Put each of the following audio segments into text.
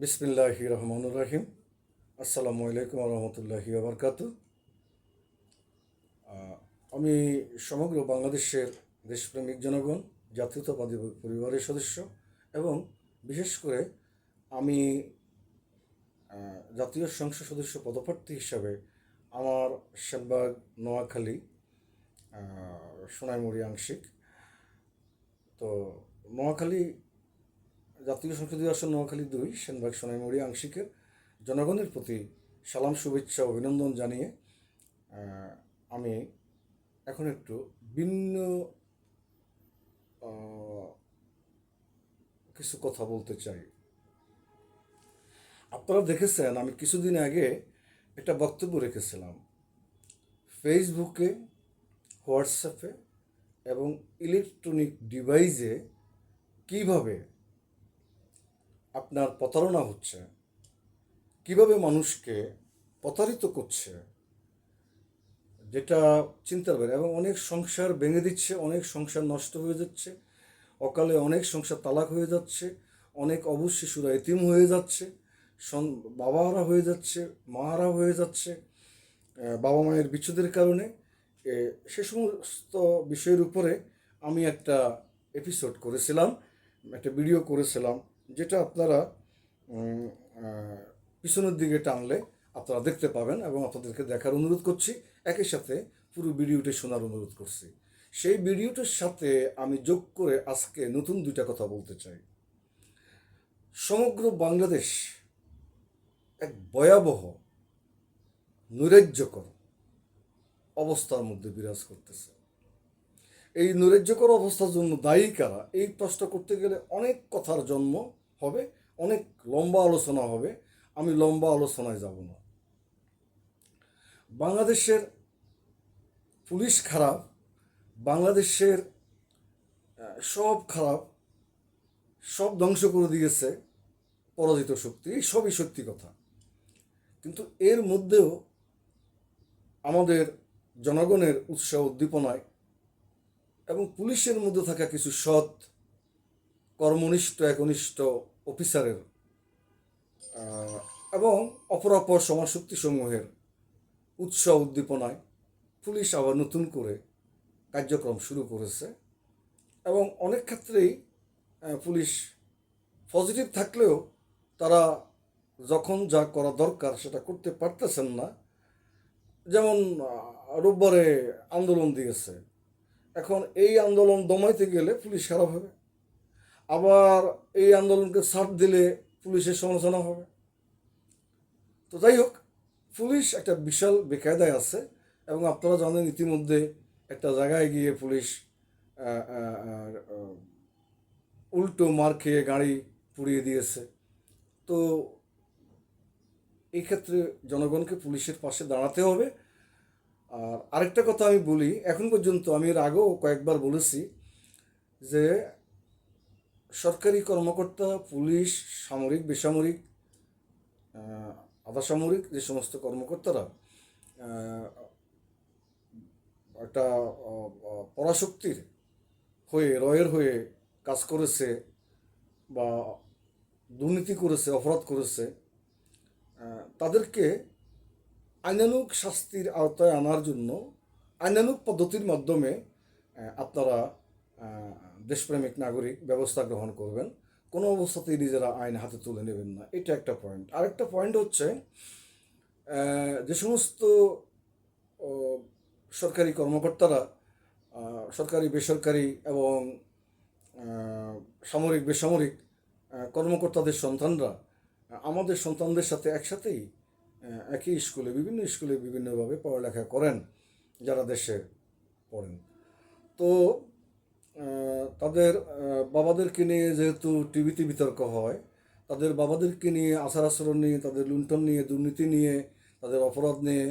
বিসমিল্লাহি রহমানুর রাহিম। আসসালামু আলাইকুম রহমতুল্লাহি আবরকাত আমি সমগ্র বাংলাদেশের দেশপ্রেমিক জনগণ, জাতীয়তাবাদী পরিবারের সদস্য এবং বিশেষ করে আমি জাতীয় সংসদ সদস্য পদপ্রার্থী হিসাবে আমার সেনবাগ, নোয়াখালী সোনাইমুড়ি, আংশিক। তো নোয়াখালী জাতীয় সংসদীয় আসন নোয়াখালী দুই, সেনবাগ সোনাইমুড়ি আংশিকের জনগণের প্রতি সালাম, শুভেচ্ছা, অভিনন্দন জানিয়ে আমি এখন একটু ভিন্ন কিছু কথা বলতে চাই। আপনারা দেখেছেন, আমি কিছুদিন আগে একটা বক্তব্য রেখেছিলাম। ফেসবুকে, হোয়াটসঅ্যাপে এবং ইলেকট্রনিক ডিভাইসে কীভাবে আপনার প্রতারণা হচ্ছে, কীভাবে মানুষকে প্রতারিত করছে, যেটা চিন্তার বাইরে এবং অনেক সংসার ভেঙে দিচ্ছে, অনেক সংসার নষ্ট হয়ে যাচ্ছে, অকালে অনেক সংসার তালাক হয়ে যাচ্ছে, অনেক অবুজ শিশুরা এতিম হয়ে যাচ্ছে বাবারা হয়ে যাচ্ছে, মারা হয়ে যাচ্ছে বাবা মায়ের বিচ্ছেদের কারণে। সে সমস্ত বিষয়ের উপরে আমি একটা এপিসোড করেছিলাম, একটা ভিডিও করেছিলাম। যেটা আপনারা পিছনের দিকে টানলে আপনারা দেখতে পাবেন এবং আপনাদেরকে দেখার অনুরোধ করছি। একই সাথে পুরো ভিডিওটি শোনার অনুরোধ করছি। সেই ভিডিওটার সাথে আমি যোগ করে আজকে নতুন দুইটা কথা বলতে চাই। সমগ্র বাংলাদেশ এক ভয়াবহ, নৈরাজ্যকর অবস্থার মধ্যে বিরাজ করতেছে। এই নৈরাজ্যকর অবস্থার জন্য দায়ী কারা? এই প্রশ্ন করতে গেলে অনেক কথার জন্ম হবে, অনেক লম্বা আলোচনা হবে, আমি লম্বা আলোচনায় যাব না। বাংলাদেশের পুলিশ খারাপ, বাংলাদেশের সব খারাপ, সব ধ্বংস করে দিয়েছে পরাজিত শক্তি, এই সবই সত্যি কথা। কিন্তু এর মধ্যেও আমাদের জনগণের উৎসাহ উদ্দীপনায় এবং পুলিশের মধ্যে থাকা কিছু সৎ কর্মনিষ্ঠ একনিষ্ঠ অফিসারের এবং অপরাপর সমাজশক্তি সমূহের উৎসাহ উদ্দীপনায় পুলিশ আবার নতুন করে কার্যক্রম শুরু করেছে। এবং অনেক ক্ষেত্রেই পুলিশ পজিটিভ থাকলেও তারা যখন যা করা দরকার সেটা করতে পারতেছেন না। যেমন রোববারে আন্দোলন দিয়েছে। এখন এই আন্দোলন দমাইতে গেলে পুলিশ খারাপ হবে। আবার এই আন্দোলনকে ছাড় দিলে পুলিশের সমালোচনা হবে। তো যাই হোক, পুলিশ একটা বিশাল বেকায়দায় আছে এবং আপনারা জানেন ইতিমধ্যে একটা জায়গায় গিয়ে পুলিশ উল্টো মার খেয়ে গাড়ি পুড়িয়ে দিয়েছে। তো এই ক্ষেত্রে জনগণকে পুলিশের পাশে দাঁড়াতে হবে। আর আরেকটা কথা আমি বলি, এখন পর্যন্ত আমি এর আগেও কয়েকবার বলেছি যে সরকারি কর্মকর্তা, পুলিশ, সামরিক, বেসামরিক আধাসামরিক যে সমস্ত কর্মকর্তারা একটা পরাশক্তির হয়ে, রয়ের হয়ে কাজ করেছে বা দুর্নীতি করেছে, অপরাধ করেছে তাদেরকে আইনানুক শাস্তির আওতায় আনার জন্য আইনানুক পদ্ধতির মাধ্যমে আপনারা দেশপ্রেমিক নাগরিক ব্যবস্থা গ্রহণ করবেন, কোনো অবস্থাতেই নিজেরা আইন হাতে তুলে নেবেন না। এটা একটা পয়েন্ট আরেকটা পয়েন্ট হচ্ছে যে সমস্ত সরকারি কর্মকর্তারা সরকারি, বেসরকারি এবং সামরিক, বেসামরিক কর্মকর্তাদের সন্তানরা, আমাদের সন্তানদের সাথে একসাথেই একই স্কুলে, বিভিন্ন স্কুলে বিভিন্নভাবে পড়ালেখা করেন, যারা দেশে পড়েন। তো তাদের বাবাদেরকে নিয়ে যেহেতু টিভিতে বিতর্ক হয়, তাদের বাবাদেরকে নিয়ে, আচার আচরণ নিয়ে, তাদের লুণ্ঠন নিয়ে, দুর্নীতি নিয়ে, তাদের অপরাধ নিয়ে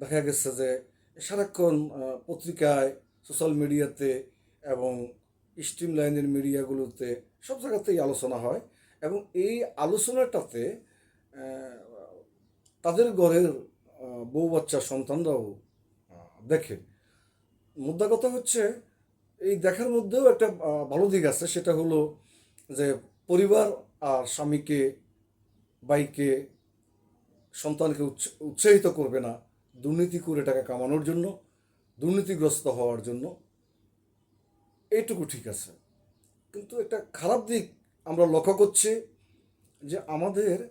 দেখা গেছে যে সারাক্ষণ পত্রিকায়, সোশ্যাল মিডিয়াতে এবং স্ট্রিম লাইনের মিডিয়াগুলোতে সব জায়গাতেই আলোচনা হয় এবং এই আলোচনাটাতে তাদের ঘরের বউ বাচ্চা সন্তানরাও দেখে। মুদ্রা কথা হচ্ছে এই দেখার মধ্যেও একটা ভালো দিক আছে, সেটা হলো যে পরিবার আর স্বামীকে, বাইকে, সন্তানকে উৎস- উৎসাহিত করবে না দুর্নীতি করে টাকা কামানোর জন্য, দুর্নীতিগ্রস্ত হওয়ার জন্য। এইটুকু ঠিক আছে। কিন্তু একটা খারাপ দিক আমরা লক্ষ্য করছি যে আমাদের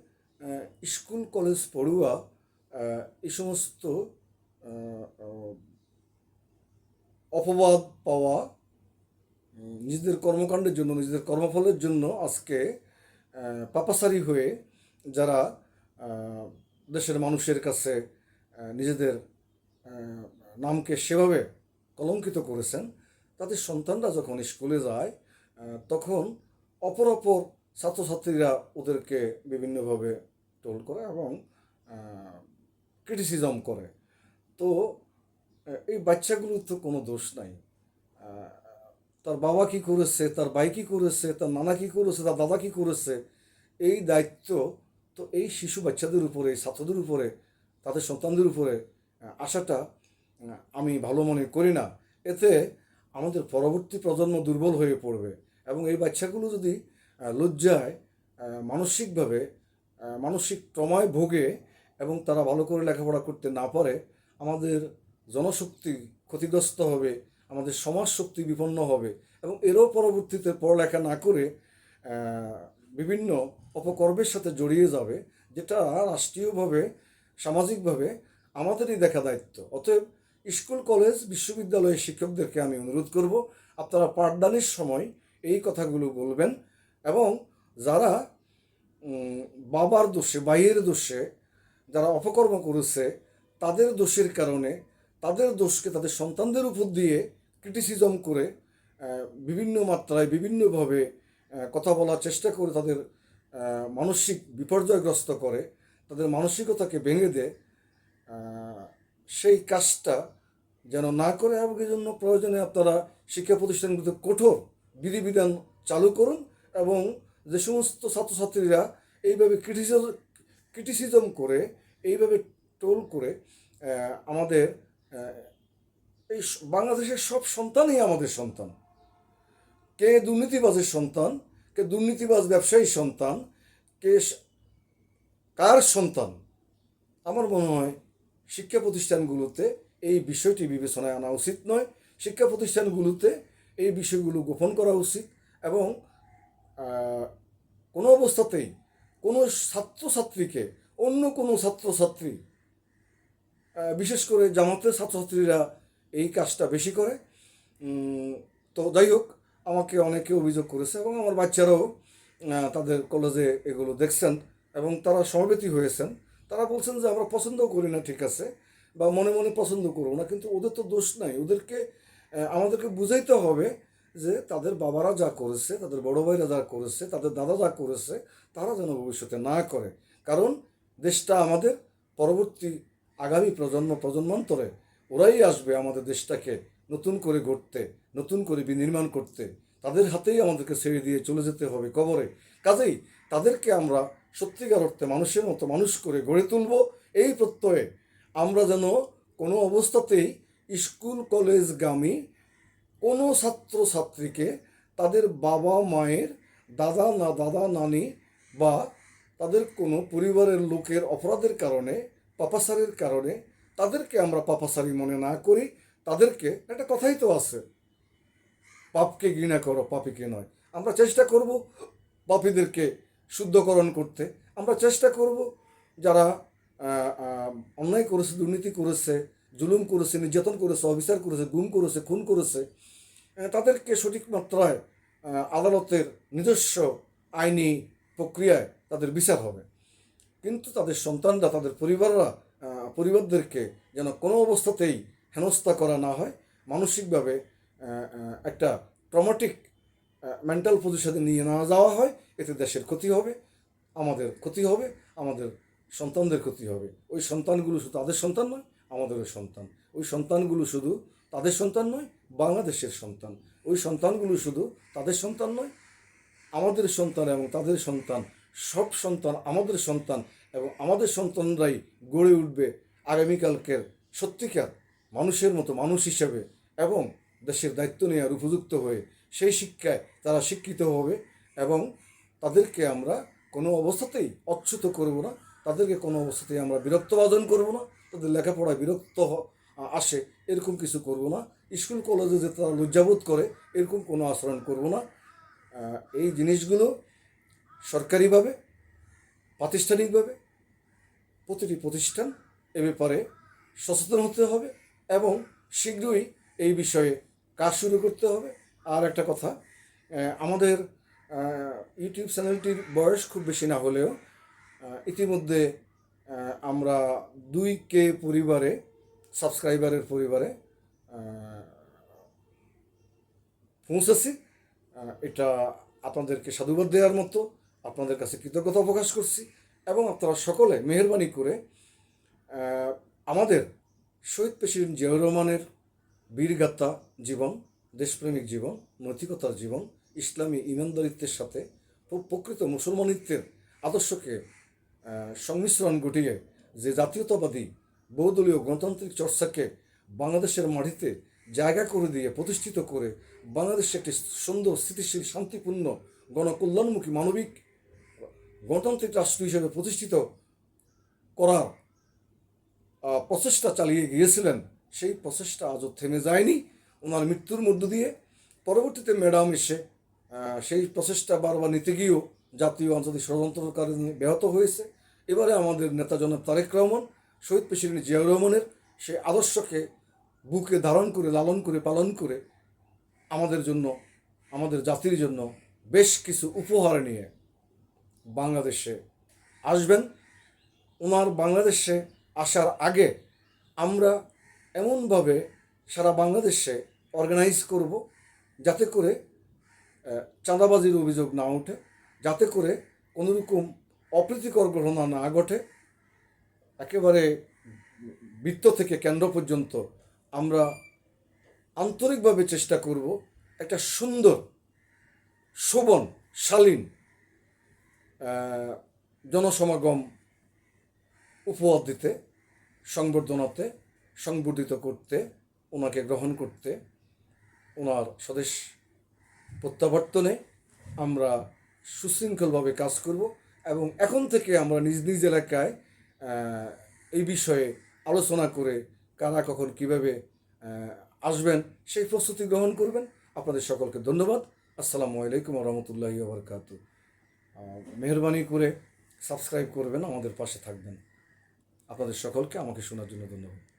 স্কুল, কলেজ পড়ুয়া এই সমস্ত অপবাদ পাওয়া নিজেদের কর্মকাণ্ডের জন্য, নিজেদের কর্মফলের জন্য আজকে পাপাসারি হয়ে যারা দেশের মানুষের কাছে নিজেদের নামকে সেভাবে কলঙ্কিত করেছেন, তাদের সন্তানরা যখন স্কুলে যায় তখন অপর অপর ছাত্রছাত্রীরা ওদেরকে বিভিন্নভাবে টোল করে এবং ক্রিটিসিজম করে। তো এই বাচ্চাগুলোর তো কোনো দোষ নাই। তার বাবা কি করেছে, তার ভাই কি করেছে, তার নানা কি করেছে, তার দাদা কি করেছে, এই দায়িত্ব তো এই শিশু বাচ্চাদের উপরে ছাত্রদের উপরে, তাদের সন্তানদের উপরে আসাটা আমি ভালো মনে করি না। এতে আমাদের পরবর্তী প্রজন্ম দুর্বল হয়ে পড়বে এবং এই বাচ্চাগুলো যদি লজ্জায় মানসিকভাবে মানসিক ট্রমায় ভোগে এবং তারা ভালো করে লেখাপড়া করতে না পারে, আমাদের জনশক্তি ক্ষতিগ্রস্ত হবে আমাদের সমাজ শক্তি বিপন্ন হবে এবং এরও পরবর্তীতে পড়ালেখা না করে বিভিন্ন অপকর্মের সাথে জড়িয়ে যাবে, যেটা রাষ্ট্রীয়ভাবে, সামাজিকভাবে আমাদেরই দেখা দায়িত্ব। অতএব স্কুল, কলেজ, বিশ্ববিদ্যালয়ের শিক্ষকদেরকে আমি অনুরোধ করব, আপনারা পাঠদানের সময় এই কথাগুলো বলবেন এবং যারা বাবার দোষে বাইয়ের দোষে যারা অপকর্ম করেছে, তাদের দোষের কারণে, তাদের দোষকে তাদের সন্তানদের উপর দিয়ে ক্রিটিসিজম করে বিভিন্ন মাত্রায় বিভিন্নভাবে কথা বলার চেষ্টা করে তাদের মানসিক বিপর্যয়গ্রস্ত করে, তাদের মানসিকতাকে ভেঙে দেয় সেই কাজটা যেন না করে এই জন্য প্রয়োজনে আপনারা শিক্ষা প্রতিষ্ঠানগুলোতে কঠোর বিধিবিধান চালু করুন এবং যে সমস্ত ছাত্রছাত্রীরা এইভাবে ক্রিটিসিজম ক্রিটিসিজম করে, এইভাবে টোল করে আমাদের এই বাংলাদেশের সব সন্তানই আমাদের সন্তান। কে দুর্নীতিবাজের সন্তান, কে দুর্নীতিবাজ ব্যবসায়ী সন্তান, কে কার সন্তান? আমার মনে হয় শিক্ষা প্রতিষ্ঠানগুলোতে এই বিষয়টি বিবেচনায় আনা উচিত নয়। শিক্ষা প্রতিষ্ঠানগুলোতে এই বিষয়গুলো গোপন করা উচিত এবং কোনো অবস্থাতেই কোনো ছাত্রছাত্রীকে, অন্য কোনো ছাত্রছাত্রী বিশেষ করে জামাতের ছাত্রছাত্রীরা এই কাজটা বেশি করে। তো যাই হোক, আমাকে অনেকে অভিযোগ করেছে এবং আমার বাচ্চারাও তাদের কলেজে এগুলো দেখছেন এবং তারা সমবেতী হয়েছেন। তারা বলছেন যে, আমরা পছন্দও করি না, ঠিক আছে, বা মনে মনে পছন্দ করব না। কিন্তু ওদের তো দোষ নাই। ওদেরকে আমাদেরকে বুঝাইতে হবে যে, তাদের বাবারা যা করেছে, তাদের বড় ভাইরা যা করেছে, তাদের দাদা যা করেছে, তারা যেন ভবিষ্যতে না করে। কারণ, দেশটা আমাদের পরবর্তী আগামী প্রজন্ম, প্রজন্মান্তরে ওরাই আসবে আমাদের দেশটাকে নতুন করে গড়তে, নতুন করে বিনির্মাণ করতে। তাদের হাতেই আমাদেরকে ছেড়ে দিয়ে চলে যেতে হবে কবরে। কাজেই তাদেরকে আমরা সত্যিকার অর্থে মানুষের মতো মানুষ করে গড়ে তুলব। এই প্রত্যয়ে আমরা যেন কোনো অবস্থাতেই স্কুল কলেজগামী কোনো ছাত্রছাত্রীকে তাদের বাবা মায়ের দাদা না, দাদা নানি বা তাদের কোনো পরিবারের লোকের অপরাধের কারণে পাপাসারের কারণে তাদেরকে আমরা পাপাসারি মনে না করি, তাদেরকে, একটা কথাই তো আছে, পাপকে ঘৃণা করো, পাপীকে নয়। আমরা চেষ্টা করব পাপীদেরকে শুদ্ধকরণ করতে। আমরা চেষ্টা করব যারা অন্যায় করেছে, দুর্নীতি করেছে, জুলুম করেছে, নির্যাতন করেছে, অবিচার করেছে, গুম করেছে, খুন করেছে তাদেরকে সঠিক মাত্রায় আদালতের নিজস্ব আইনি প্রক্রিয়ায় তাদের বিচার হবে। কিন্তু তাদের সন্তানরা, তাদের পরিবাররা পরিবারদেরকে যেন কোনো অবস্থাতেই হেনস্থা করা না হয়, মানসিকভাবে একটা ট্রমাটিক মেন্টাল পজিশনে নিয়ে না যাওয়া হয়। এতে দেশের ক্ষতি হবে, আমাদের ক্ষতি হবে, আমাদের সন্তানদের ক্ষতি হবে। ওই সন্তানগুলো শুধু তাদের সন্তান নয়, আমাদেরও সন্তান। ওই সন্তানগুলো শুধু তাদের সন্তান নয়, বাংলাদেশের সন্তান। ওই সন্তানগুলো শুধু তাদের সন্তান নয়, আমাদের সন্তান এবং তাদের সন্তান, সব সন্তান আমাদের সন্তান এবং আমাদের সন্তানরাই গড়ে উঠবে আগামীকালকের সত্যিকার মানুষের মতো মানুষ হিসেবে এবং দেশের দায়িত্ব নেওয়ার উপযুক্ত হয়ে সেই শিক্ষায় তারা শিক্ষিত হবে এবং তাদেরকে আমরা কোনো অবস্থাতেই অচ্যুত করব না, তাদেরকে কোনো অবস্থাতেই আমরা বিরক্ত বাদন করব না, তাদের লেখাপড়ায় বিরক্ত আসে এরকম কিছু করব না, স্কুল, কলেজে যে তারা লজ্জাবোধ করে এরকম কোনো আচরণ করব না। এই জিনিসগুলো সরকারিভাবে, প্রাতিষ্ঠানিকভাবে প্রতিটি প্রতিষ্ঠান এ ব্যাপারে সচেতন হতে হবে এবং শীঘ্রই এই বিষয়ে কাজ শুরু করতে হবে। আর একটা কথা আমাদের ইউটিউব চ্যানেলটির বয়স খুব বেশি না হলেও ইতিমধ্যে আমরা দুই কে পরিবারে, সাবস্ক্রাইবারের পরিবারে পৌঁছেছি। এটা আপনাদেরকে সাধুবাদ দেওয়ার মতো, আপনাদের কাছে কৃতজ্ঞতা প্রকাশ করছি। এবং আপনারা সকলে মেহরবানি করে আমাদের শহীদ প্রেসিডেন্ট জিয়াউর রহমানের বীরগাথা জীবন, দেশপ্রেমিক জীবন, নৈতিকতার জীবন, ইসলামী ইমানদারিত্বের সাথে প্র- প্রকৃত মুসলমানিত্বের আদর্শকে সংমিশ্রণ ঘটিয়ে যে জাতীয়তাবাদী বহুদলীয় গণতান্ত্রিক চর্চাকে বাংলাদেশের মাটিতে জায়গা করে দিয়ে প্রতিষ্ঠিত করে বাংলাদেশে একটি সুন্দর, স্থিতিশীল, শান্তিপূর্ণ, গণকল্যাণমুখী, মানবিক গণতান্ত্রিক রাষ্ট্র হিসেবে প্রতিষ্ঠিত করার প্রচেষ্টা চালিয়ে গিয়েছিলেন, সেই প্রচেষ্টা আজও থেমে যায়নি। ওনার মৃত্যুর মধ্য দিয়ে পরবর্তীতে ম্যাডাম এসে সেই প্রচেষ্টা বারবার নিতে গিয়েও জাতীয় আন্তর্জাতিক ষড়যন্ত্রের কারণে ব্যাহত হয়েছে। এবারে আমাদের নেতা জনাব তারেক রহমান, শহীদ প্রেসিডেন্ট জিয়াউর রহমানের সেই আদর্শকে বুকে ধারণ করে, লালন করে, পালন করে আমাদের জন্য, আমাদের জাতির জন্য বেশ কিছু উপহার নিয়ে বাংলাদেশে আসবেন। ওনার বাংলাদেশে আসার আগে আমরা এমনভাবে সারা বাংলাদেশে অর্গানাইজ করব যাতে করে চাঁদাবাজির অভিযোগ না ওঠে, যাতে করে কোনোরকম অপ্রীতিকর ঘটনা না ঘটে। একেবারে বৃত্ত থেকে কেন্দ্র পর্যন্ত আমরা আন্তরিকভাবে চেষ্টা করব একটা সুন্দর, শোভন, শালীন জনসমাগম উপহার দিতে, সংবর্ধনাতে, সংবর্ধিত করতে, ওনাকে গ্রহণ করতে, ওনার স্বদেশ প্রত্যাবর্তনে আমরা সুশৃঙ্খলভাবে কাজ করব এবং এখন থেকে আমরা নিজ নিজ এলাকায় এই বিষয়ে আলোচনা করে কারা কখন কীভাবে আসবেন সেই প্রস্তুতি গ্রহণ করবেন। আপনাদের সকলকে ধন্যবাদ। আসসালামু আলাইকুম রহমতুল্লাহি বরকাত মেহরবানি করে সাবস্ক্রাইব করবেন আমাদের পাশে থাকবেন। আপনাদের সকলকে আমাকে শোনার জন্য ধন্যবাদ।